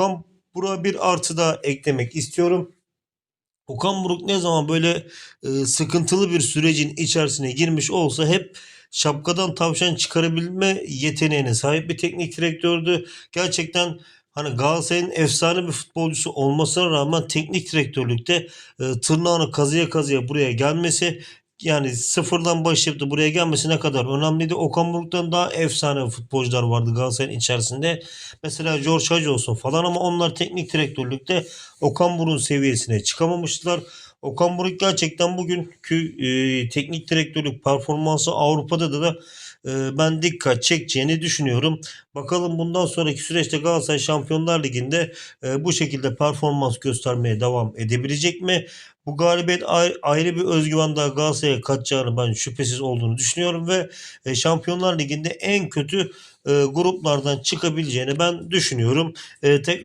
Okan Buruk'a bir artı da eklemek istiyorum. Okan Buruk ne zaman böyle e, sıkıntılı bir sürecin içerisine girmiş olsa hep şapkadan tavşan çıkarabilme yeteneğine sahip bir teknik direktördü. Gerçekten hani Galatasaray'ın efsane bir futbolcusu olmasına rağmen teknik direktörlükte e, tırnağını kazıya kazıya buraya gelmesi yani sıfırdan başlayıp da buraya gelmesi ne kadar önemliydi. Okan Buruk'tan daha efsane futbolcular vardı Galatasaray'ın içerisinde. Mesela George Hacı olsun falan ama onlar teknik direktörlükte Okan Buruk'un seviyesine çıkamamışlar. Okan Buruk gerçekten bugünkü e, teknik direktörlük performansı Avrupa'da da, da e, ben dikkat çekeceğini düşünüyorum. Bakalım bundan sonraki süreçte Galatasaray Şampiyonlar Ligi'nde e, bu şekilde performans göstermeye devam edebilecek mi? Bu galibiyet ay- ayrı bir özgüven daha Galatasaray'a katacağını ben şüphesiz olduğunu düşünüyorum ve e, Şampiyonlar Ligi'nde en kötü e, gruplardan çıkabileceğini ben düşünüyorum. E, tek